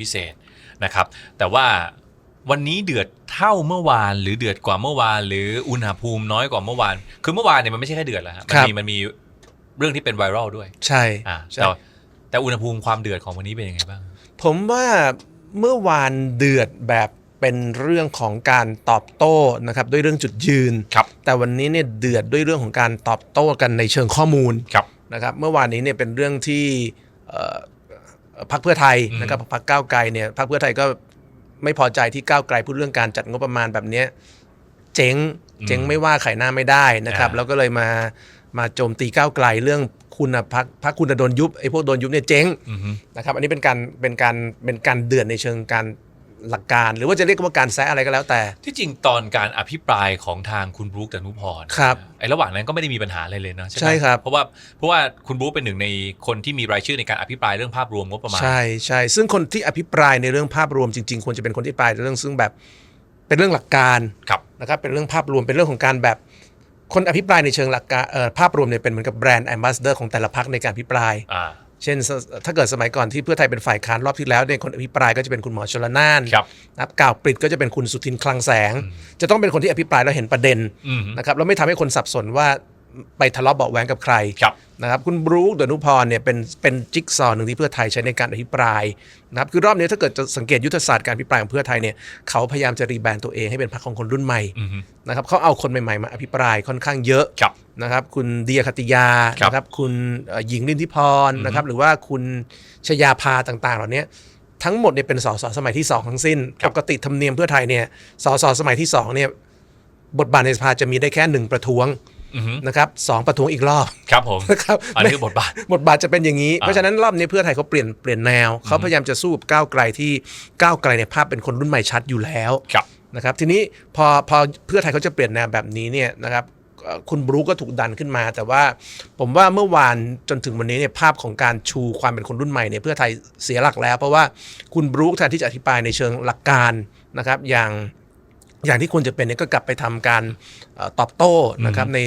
พิเศษนะครับ แต่ว่าวันนี้เดือดเท่าเมื่อวานหรือเดือดกว่าเมื่อวาน หรืออุณหภูมิน้อยกว่าเมื่อวาน คือเมื่อวานเนี่ยมันไม่ใช่แค่เดือดแล้วฮะมันครับมีมันมีเรื่องที่เป็นไวรัลด้วย ใช่อ่าใช่แต่แต่อุณหภูมิความเดือดของวันนี้เป็นยังไงบ้าง ผมว่าเมื่อวานเดือดแบบเป็นเรื่องของการตอบโต้นะครับด้วยเรื่องจุดยืนครับแต่วันนี้เนี่ยเดือดด้วยเรื่องของการตอบโต้กันในเชิงข้อมูลครับนะครับ เมื่อวานนี้เนี่ยเป็นเรื่องที่เอ่อ พรรคเพื่อไทยอืมนะครับพรรคก้าวไกลเนี่ยพรรคเพื่อไทยก็ไม่พอใจที่ก้าวไกลพูดเรื่องการจัดงบประมาณแบบเนี้ยเจ๊งเจ๊งไม่ว่าไขหน้าไม่ได้นะครับ แล้วก็เลยมามาโจมตีก้าวไกลเรื่องคุณน่ะพรรคพรรคคุณน่ะโดนยุบไอ้พวกโดนยุบเนี่ยเจ๊งอือฮึนะครับ อันนี้เป็นการเป็นการเป็นการเดือดในเชิงการ หลักการ หรือว่าจะเรียกว่าการแซะอะไรก็แล้วแต่ ที่จริงตอนการอภิปรายของทางคุณบรู๊คดนุพรครับไอ้ระหว่างนั้นก็ไม่ได้มีปัญหาอะไรเลยนะใช่ไหมใช่ครับ เพราะว่าเพราะว่าคุณบรู๊คเป็นหนึ่งในคนที่มีรายชื่อในการอภิปรายเรื่องภาพรวมงบประมาณ ใช่ใช่ซึ่งคนที่อภิปรายในเรื่องภาพรวมจริง ๆ ควรจะเป็นคนที่อภิปรายในเรื่องซึ่งแบบเป็นเรื่องหลักการครับนะครับเป็นเรื่องภาพรวมเป็นเรื่องของการแบบคนอภิปรายในเชิงหลักการเอ่อภาพรวมเนี่ยเป็นเหมือนกับแบรนด์แอมบาสเดอร์ของแต่ละพรรคในการอภิปรายอ่า เช่นสถ้าเกิดสมัยก่อนที่เพื่อไทยเป็นฝ่ายค้านรอบที่แล้วเนี่ยคนอภิปรายก็จะเป็นคุณหมอชลนานครับนะครับก่าวปริดก็จะเป็นคุณสุทินคลังแสง จะต้องเป็นคนที่อภิปรายแล้วเห็นประเด็นอืมนะครับแล้วไม่ทำให้คนสับสนว่าไปทะเลาะเบาะแว้งกับใครครับ นะครับคุณบรูคเดนุพรเนี่ยเป็นเป็นจิ๊กซอว์หนึ่งที่เพื่อไทยใช้ในการอภิปรายนะครับคือรอบนี้ถ้าเกิดจะสังเกตยุทธศาสตร์การอภิปรายของเพื่อไทยเนี่ยเขาพยายามจะรีแบรนด์ตัวเองให้เป็นพรรคของคนรุ่นใหม่อืมนะครับเขาเอาคนใหม่ๆมาอภิปรายค่อนข้างเยอะครับนะครับคุณเดียคติยาครับนะครับคุณเอ่อหญิงลินทิพรนะครับหรือว่าคุณชยาภาต่างๆ เหล่านี้ทั้งหมดเนี่ยเป็นสสสมัยที่2ทั้งสิ้นครับปกติธรรมเนียมเพื่อไทยเนี่ยสสสมัยที่2เนี่ยบทบาทในสภาจะมีได้แค่หนึ่งประท้วงอืม นะครับสองประท้วงอีกรอบครับผมนะครับอันนี้คือบทบาทบทบาทจะเป็นอย่างนี้อ่าเพราะฉะนั้นรอบนี้เพื่อไทยเขาเปลี่ยนเปลี่ยนแนวเขาพยายามจะสู้กับก้าวไกลที่ก้าวไกลในยภาพเป็นคนรุ่นใหม่ชัดอยู่แล้วครับนะครับทีนี้พอพอเพื่อไทยเขาจะเปลี่ยนแนวแบบนี้เนี่ยนะครับเอ่อคุณบรูก็ถูกดันขึ้นมา แต่ว่าผมว่าเมื่อวานจนถึงวันนี้เนี่ยภาพของการชูความเป็นคนรุ่นใหม่เนี่ยเพื่อไทยเสียหลักแล้ว เพราะว่าคุณบรูแทนที่จะอธิบายในเชิงหลักการนะครับอย่าง อย่างที่ควรจะเป็นเนี่ยก็กลับไปทำการเอ่อตอบโต้นะครับใน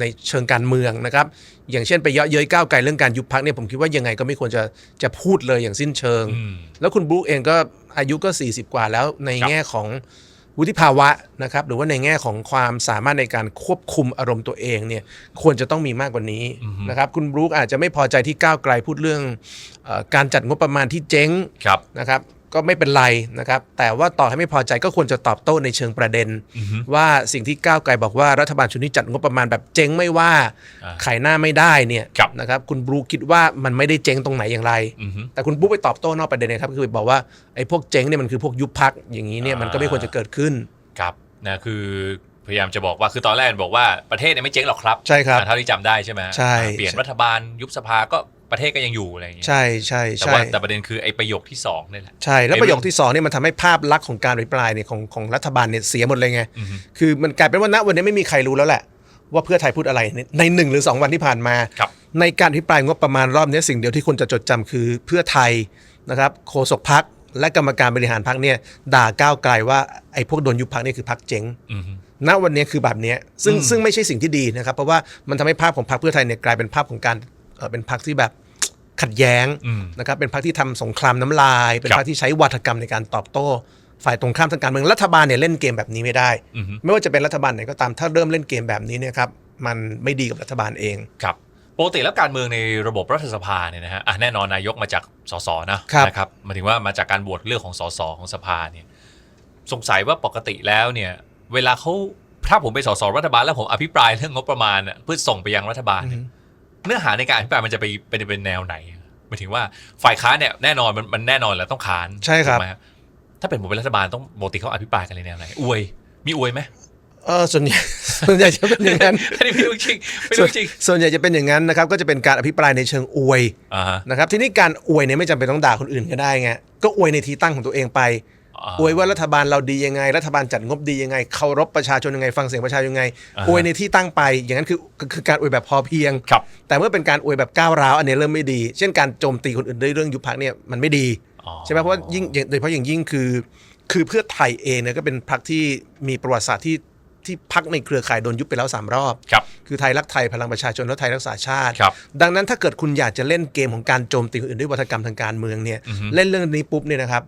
ในเชิงการเมืองนะครับ อย่างเช่นไปเยาะเย้ยก้าวไกลเรื่องการยุบพักเนี่ยผมคิดว่ายังไงก็ไม่ควรจะจะพูดเลยอย่างสิ้นเชิงอืมแล้วคุณบรู๊คเองก็อายุก็ 40 กว่าแล้วในครับแง่ของวุฒิภาวะนะครับหรือว่าในแง่ของความสามารถในการควบคุมอารมณ์ตัวเองเนี่ยควรจะต้องมีมากกว่านี้นะครับคุณบรู๊คอาจจะไม่พอใจที่ก้าวไกลพูดเรื่องเออการจัดงบประมาณที่เจ๊งครับนะครับ ก็ไม่เป็นไรนะครับ แต่ว่าต่อให้ไม่พอใจก็ควรจะตอบโต้ในเชิงประเด็นอือฮึว่าสิ่งที่ก้าวไกลบอกว่ารัฐบาลชุดนี้จัดงบประมาณแบบเจ๊งไม่ว่าอ่าขายหน้าไม่ได้เนี่ยครับนะครับคุณบรูคิดว่ามันไม่ได้เจ๊งตรงไหนอย่างไรอือฮึแต่คุณบรูไปตอบโต้นอกประเด็นนะครับคือบอกว่าไอ้พวกเจ๊งเนี่ยมันคือพวกยุบพักอย่างนี้เนี่ยมันก็ไม่ควรจะเกิดขึ้นครับนะคือพยายามจะบอกว่าคือตอนแรกบอกว่าประเทศเนี่ยไม่เจ๊งหรอกครับใช่ครับอ่าเท่าที่จำได้ใช่ไหมใช่อ่าเปลี่ยนรัฐบาลยุบสภาก็ ประเทศก็ยังอยู่อะไรอย่างเงี้ยใช่ใช่แต่ใช่ว่าแต่ประเด็นคือไอ้ประโยคที่สองนี่แหละ ใช่ แล้วไอ้ประโยคเรื่องที่สองเนี่ยมันทำให้ภาพลักษณ์ของการอภิปรายเนี่ยของของรัฐบาลเนี่ยเสียหมดเลยไง อือฮึคือมันกลายเป็นว่าณวันนี้ไม่มีใครรู้แล้วแหละ ว่าเพื่อไทยพูดอะไรในในหนึ่งหรือสองวันที่ผ่านมา ครับ ในการอภิปรายงบประมาณรอบนี้สิ่งเดียวที่คนจะจดจำคือเพื่อไทยนะครับโฆษกพักและกรรมการบริหารพักเนี่ยด่าก้าวไกลว่าไอ้พวกโดนยุบพักเนี่ยคือพักเจ๊ง อือฮึ ณวันนี้คือแบบเนี้ยซึ่งอืม ซึ่งไม่ใช่สิ่งที่ดีนะครับ เพราะว่ามันทำให้ภาพของพรรคเพื่อไทยเนี่ยกลายเป็นภาพของการ เอ่อเป็นพรรคที่แบบขัดแย้งอืมนะครับเป็นพรรคที่ทำสงครามน้ำลาย เป็นครับพรรคที่ใช้วัฒกรรมในการตอบโต้ ฝ่ายตรงข้ามทางการเมืองรัฐบาลเนี่ยเล่นเกมแบบนี้ไม่ได้อือฮึไม่ว่าจะเป็นรัฐบาลไหนก็ตามถ้าเริ่มเล่นเกมแบบนี้เนี่ยครับมันไม่ดีกับรัฐบาลเองครับปกติแล้วการเมืองในระบบรัฐสภาเนี่ยนะฮะอะแน่นอนนายกมาจากสสนะครับนะครับหมายถึงว่ามาจากการโหวตเลือกของสสของสภาเนี่ยสงสัยว่าปกติแล้วเนี่ยเวลาเขาถ้าผมเป็นสสรัฐบาลแล้วผมอภิปรายเรื่องงบประมาณน่ะเพื่อส่งไปยังรัฐบาลเนี่ย เนื้อหาในการอภิปรายมันจะไปเป็นเป็นแนวไหนหมายถึงว่าฝ่ายค้านเนี่ยแน่นอนมันมันแน่นอนแหละต้องค้านใช่ครับ ถูกไหมฮะถ้าเป็นผมเป็นรัฐบาลต้องปกติเขาอภิปรายกันในแนวไหนอวยมีอวยไหมเออส่วนใหญ่ ส่วนใหญ่จะเป็นอย่างนั้นอันนี้ไม่รู้จริงไม่ส่วรู้นจริงส่วนใหญ่จะเป็นอย่างนั้นนะครับ ก็จะเป็นการอภิปรายในเชิงอวยอ่าฮะนะครับ ทีนี้การอวยเนี่ยไม่จำเป็นต้องด่าคนอื่นก็ได้ไงก็อวยในที่ตั้งของตัวเองไปา อวยว่ารัฐบาลเราดียังไง รัฐบาลจัดงบดียังไงเคารพประชาชนยังไง ฟังเสียงประชาชนยังไงอ่าฮะอวยในที่ตั้งไป อย่างนั้นคือคือคือการอวยแบบพอเพียงครับแต่เมื่อเป็นการอวยแบบก้าวร้าวอันนี้เริ่มไม่ดี เช่นการโจมตีคนอื่นด้วยเรื่องยุบพักเนี่ยมันไม่ดีอ๋อใช่ไหมเพราะว่ายิ่งโดยเฉพาะอย่างยิ่งคือ คือเพื่อไทยเองเนี่ยก็เป็นพรรคที่มีประวัติศาสตร์ที่ที่พักในเครือข่ายโดนยุบไปแล้ว 3 รอบครับคือไทยรักไทยพลังประชาชนและไทยรักษาชาติครับดังนั้นถ้าเกิดคุณอยากจะเล่นเกมของการโจมตีคนอื่นด้วยวัฒกรรมทางการเมืองเนี่ยอือฮึเล่นเรื่องนี้ปุ๊บเนี่ยนะครับ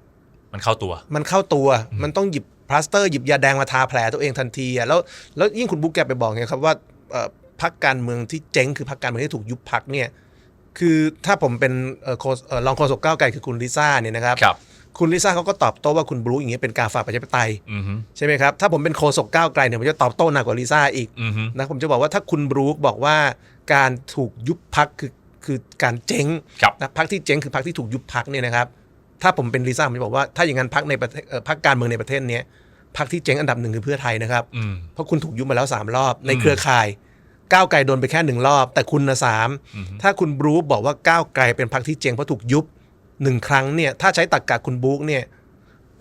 มันเข้าตัว มันเข้าตัวมันต้องหยิบพลาสเตอร์หยิบยาแดงมาทาแผลตัวเองทันทีอะแล้วแล้วยิ่งคุณบุ๊กแกไปบอกไงครับว่าเอ่อพรรคการเมืองที่เจ๊งคือพรรคการเมืองที่ถูกยุบพักเนี่ยคือถ้าผมเป็นเอ่อโฆษเอ่อรองโฆษกก้าวไกลคือคุณลิซ่าเนี่ยนะครับครับคุณลิซ่าเขาก็ตอบโต้ว่าคุณบรูอย่างนี้ยเป็นกาฝากประชาธิปไตยอือฮึใช่ไหมครับถ้าผมเป็นโฆษกก้าวไกลเนี่ยผมจะตอบโต้หนักกว่าลิซ่าอีกอือฮึนะผมจะบอกว่าถ้าคุณบรูคบอกว่าการถูกยุบพักคือคือการเจ๊งครับนะพักที่เจ๊งคือพักที่ถูกยุบพักเนี่ยนะครับ ถ้าผมเป็นลิซ่าผมจะบอกว่าถ้าอย่างนั้นพักในประเทศเอ่อพักการเมืองในประเทศเนี้ยพักที่เจ๊งอันดับหนึ่งคือเพื่อไทยนะครับ อืม เพราะคุณถูกยุบมาแล้วสามรอบในอืมเครือข่าย ก้าวไกลโดนไปแค่หนึ่งรอบ แต่คุณนะสามอือฮึถ้าคุณบรูคบอกว่าก้าวไกลเป็นพักที่เจ๊งเพราะถูกยุบหนึ่งครั้งเนี่ยถ้าใช้ตรรกกะคุณบุ๊กเนี่ย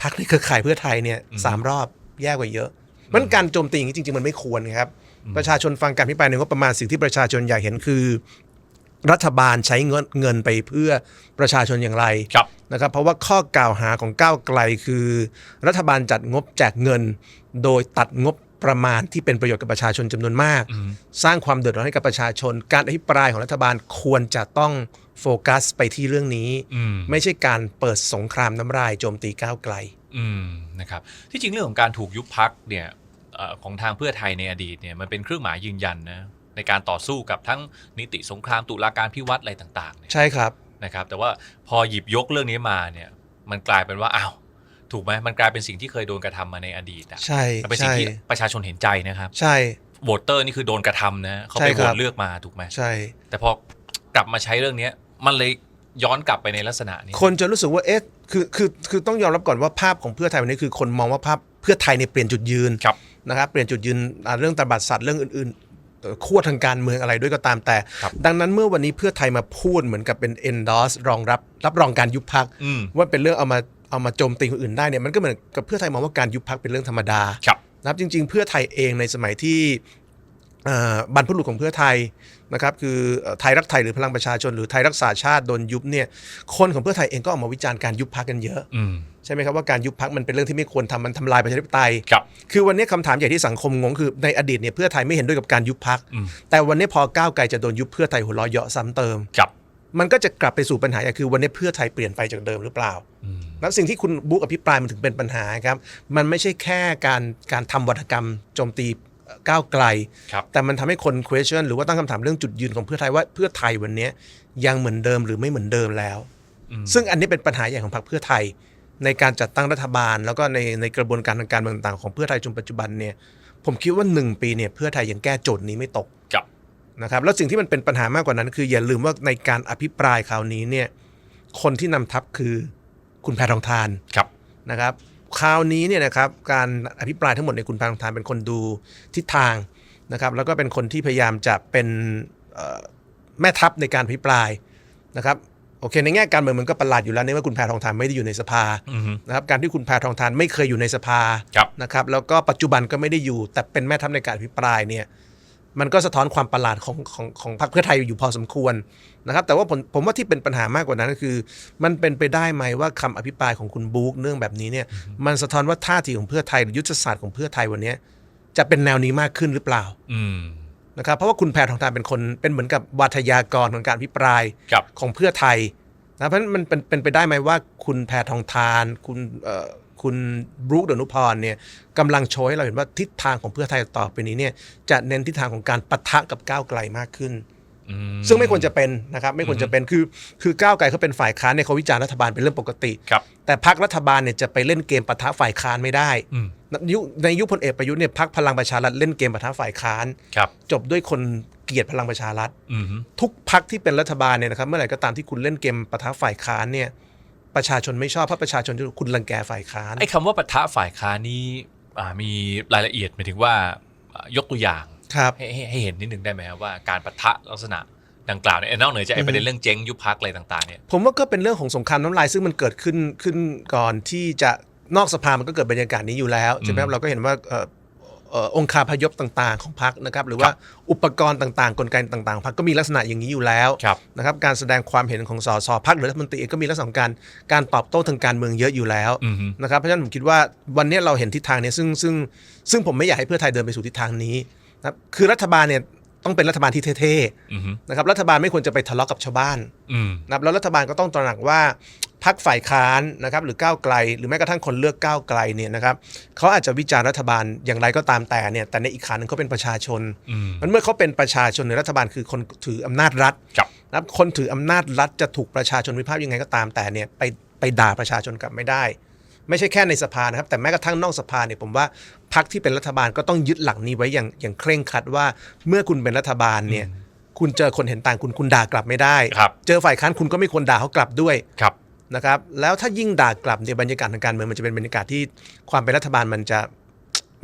พักในเครือข่ายเพื่อไทยเนี่ยสามรอบแย่กว่าเยอะมันการโจมตีอย่างนี้จริง ๆ มันไม่ควรครับ ประชาชนฟังการพิปรายในงบประมาณสิ่งที่ประชาชนอยากเห็นคือ รัฐบาลใช้เงินเงินไปเพื่อประชาชนอย่างไรครับนะครับ เพราะว่าข้อกล่าวหาของก้าวไกลคือ รัฐบาลจัดงบแจกเงิน โดยตัดงบประมาณที่เป็นประโยชน์กับประชาชนจำนวนมากอืมสร้างความเดือดร้อนให้กับประชาชน การอภิปรายของรัฐบาลควรจะต้องโฟกัสไปที่เรื่องนี้อืมไม่ใช่การเปิดสงครามน้ำลายโจมตีก้าวไกลอืมนะครับที่จริงเรื่องของการถูกยุบพักเนี่ยเอ่อของทางเพื่อไทยในอดีตเนี่ยมันเป็นเครื่องหมายยืนยันนะ ในการต่อสู้กับทั้งนิติสงครามตุลาการพิวัตรอะไรต่างๆเนี่ยใช่ครับนะครับ แต่ว่าพอหยิบยกเรื่องนี้มาเนี่ยมันกลายเป็นว่าอ้าวถูกไหมมันกลายเป็นสิ่งที่เคยโดนกระทำมาในอดีตอะใช่มันเป็นสิ่งใช่ที่ประชาชนเห็นใจนะครับ ใช่โหวตเตอร์นี่คือโดนกระทำนะเขาใช่ไปคโหรัวบตเลือกมาถูกไหมใช่ แต่พอกลับมาใช้เรื่องเนี้ยมันเลยย้อนกลับไปในลักษณะนี้คนจะรู้สึกว่าเอ๊ะคือคือคือต้องยอมรับก่อนว่าภาพของเพื่อไทยวันนี้คือคนมองว่าภาพเพื่อไทยเนี่ยเปลี่ยนจุดยืนครับนะครับเปลี่ยนจุดยืนอ่าเรื่องตบัดสัตว์เรื่องอื่นๆเอ่อ ขั้วทางการเมืองอะไรด้วยก็ตามแต่ครับดังนั้นเมื่อวันนี้เพื่อไทยมาพูดเหมือนกับเป็น endorse รองรับรับรองการยุบพักอืมว่าเป็นเรื่องเอามาเอามาโจมตีคนอื่นได้เนี่ยมันก็เหมือนกับเพื่อไทยมองว่าการยุบพักเป็นเรื่องธรรมดาครับนะครับจริง ๆ เพื่อไทยเองในสมัยที่เอ่อ บรรพบุรุษของเพื่อไทยนะครับคือเอ่อไทยรักไทยหรือพลังประชาชนหรือไทยรักษาชาติโดนยุบเนี่ยคนของเพื่อไทยเองก็ออกมาวิจารณ์การยุบพักกันเยอะอืมใช่ไหมครับว่าการยุบพักมันเป็นเรื่องที่ไม่ควรทำมันทำลายประชาธิปไตยครับคือวันนี้คำถามใหญ่ที่สังคมงงคือในอดีตเนี่ยเพื่อไทยไม่เห็นด้วยกับการยุบพักอืมแต่วันนี้พอก้าวไกลจะโดนยุบเพื่อไทยหัวเราะเยาะซ้ำเติมครับมันก็จะกลับไปสู่ปัญหาอย่างคือวันนี้เพื่อไทยเปลี่ยนไปจากเดิมหรือเปล่าอืมแล้วสิ่งที่คุณบุ๊กอภิปรายมันถึงเป็นปัญหาครับ มันไม่ใช่แค่การการทำวัฒกรรมโจมตีเอ่อ ก้าวไกลครับแต่มันทำให้คน question หรือว่าตั้งคำถามเรื่องจุดยืนของเพื่อไทยว่าเพื่อไทยวันนี้ยังเหมือนเดิมหรือไม่เหมือนเดิมแล้วอืมซึ่งอันนี้เป็นปัญหาใหญ่ของพรรคเพื่อไทย ในการจัดตั้งรัฐบาล แล้วก็ในในกระบวนการทางการเมืองต่างๆของเพื่อไทยจนปัจจุบันเนี่ยผมคิดว่าหนึ่งปีเนี่ยเพื่อไทยยังแก้โจทย์นี้ไม่ตกครับนะครับแล้วสิ่งที่มันเป็นปัญหามากกว่านั้น คืออย่าลืมว่าในการอภิปรายคราวนี้เนี่ยคนที่นำทัพคือคุณแพทองทานครับนะครับ คราวนี้เนี่ยนะครับการอภิปรายทั้งหมดในยคุณแพทองทานเป็นคนดูทิศทางนะครับแล้วก็เป็นคนที่พยายามจะเป็นเอ่อแม่ทัพในการอภิปรายนะครับโอเคในแง่การเมืองมันก็ประหลาดอยู่แล้วในเมื่อคุณแพทองทานไม่ได้อยู่ในสภาอืมนะครับการที่คุณแพทองทานไม่เคยอยู่ในสภาครับนะครับแล้วก็ปัจจุบันก็ไม่ได้อยู่ แต่เป็นแม่ทัพในการอภิปรายเนี่ย มันก็สะท้อนความประหลาดของของของพรรคเพื่อไทยอยู่พอสมควรนะครับแต่ว่าผมผมว่าที่เป็นปัญหามากกว่านั้นก็คือ มันเป็นไปได้ไหมว่าคำอภิปรายของคุณบุ๊กเรื่องแบบนี้เนี่ยมันสะท้อนว่าท่าทีของเพื่อไทยหรือยุทธศาสตร์ของเพื่อไทยวันนี้จะเป็นแนวนี้มากขึ้นหรือเปล่าอืมนะครับเพราะว่าคุณแพทองทานเป็นคนเป็นเหมือนกับวัทยากรของการอภิปรายครับของเพื่อไทยนะเพราะฉะนั้นมันเป็นเป็นไปได้ไหมว่าคุณแพทองทาน คุณเอ่อ คุณบรูคเดนุพรเนี่ยกำลังโชว์ให้เราเห็นว่าทิศทางของเพื่อไทยต่อไปนี้เนี่ยจะเน้นทิศทางของการปะทะกับก้าวไกลมากขึ้นอืมซึ่งไม่ควรจะเป็นนะครับไม่ควรจะเป็นคือคือก้าวไกลเขาเป็นฝ่ายค้านเนี่ยเขาวิจารณ์รัฐบาลเป็นเรื่องปกติ ครับ แต่พรรครัฐบาลเนี่ยจะไปเล่นเกมปะทะฝ่ายค้านไม่ได้อืมยุคในยุคพลเอกประยุทธ์เนี่ยพรรคพลังประชารัฐเล่นเกมปะทะฝ่ายค้าน ครับ จบด้วยคนเกลียดพลังประชารัฐ อืมทุกพักที่เป็นรัฐบาลเนี่ยนะครับเมื่อไหร่ก็ตามที่คุณเล่นเกมปะทะฝ่ายค้านเนี่ย ประชาชนไม่ชอบเพราะประชาชนจะคุณรังแกฝ่ายค้านไอ้คำว่าปะทะฝ่ายค้านนี้อ่ามีรายละเอียดหมายถึงว่าอ่ายกตัวอย่างครับให้ให้ให้เห็นนิดนึงได้ไหมครับว่าการปะทะลักษณะดังกล่าวเนี่ยนอกเหนือจากไอ้ประเด็นเรื่องเจ๊งยุบพักอะไรต่างๆเนี่ยผมว่าก็เป็นเรื่องของสงครามน้ำลายซึ่งมันเกิดขึ้นขึ้นก่อนที่จะนอกสภามันก็เกิดบรรยากาศนี้อยู่แล้วใช่ไหมครับเราก็เห็นว่าเอ่อเอ่อองค์คาพยพต่างๆ ของพรรคนะครับหรือว่าอุปกรณ์ต่างๆ กลไกต่างๆของพรรคก็มีลักษณะอย่างนี้อยู่แล้วครับนะครับการแสดงความเห็นของสสพรรคหรือรัฐมนตรีเองก็มีลักษณะของการการตอบโต้ทางการเมืองเยอะอยู่แล้วอือฮึนะครับเพราะฉะนั้นผมคิดว่าวันนี้เราเห็นทิศทางเนี้ซึ่งซึ่งซึ่งผมไม่อยากให้เพื่อไทยเดินไปสู่ทิศทางนี้นะครับคือรัฐบาลเนี่ยต้องเป็นรัฐบาลที่เท่อือฮึๆนะครับรัฐบาลไม่ควรจะไปทะเลาะกับชาวบ้านอืมนะครับแล้วรัฐบาลก็ต้องตระหนักว่า พรรคฝ่ายค้านนะครับหรือก้าวไกล หรือแม้กระทั่งคนเลือกก้าวไกลเนี่ยนะครับเขาอาจจะวิจารณ์รัฐบาลอย่างไรก็ตามแต่เนี่ยแต่ในอีกขาหนึ่งเขาเป็นประชาชนอืมมันเมื่อเขาเป็นประชาชนในรัฐบาลคือคนถืออำนาจรัฐครับนะครับคนถืออำนาจรัฐจะถูกประชาชนวิพากษ์ยังไงก็ตามแต่เนี่ยไปไปด่าประชาชนกลับไม่ได้ ไม่ใช่แค่ในสภานะครับแต่แม้กระทั่งนอกสภาเนี่ยผมว่าพรรคที่เป็นรัฐบาลก็ต้องยึดหลักนี้ไว้อย่างอย่างเคร่งครัดว่าเมื่อคุณเป็นรัฐบาลเนี่ยคุณเจอคนเห็นต่างคุณคุณด่ากลับไม่ได้ครับเจอฝ่ายค้านคุณก็ไม่ควรด่าเขากลับด้วยครับ นะครับแล้วถ้ายิ่งด่ากลับเนี่ยบรรยากาศทางการเมืองมันจะเป็นบรรยากาศที่ความเป็นรัฐบาลมันจะ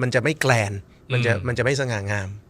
มันจะไม่แกลนมันจะอืมมันจะไม่สง่างาม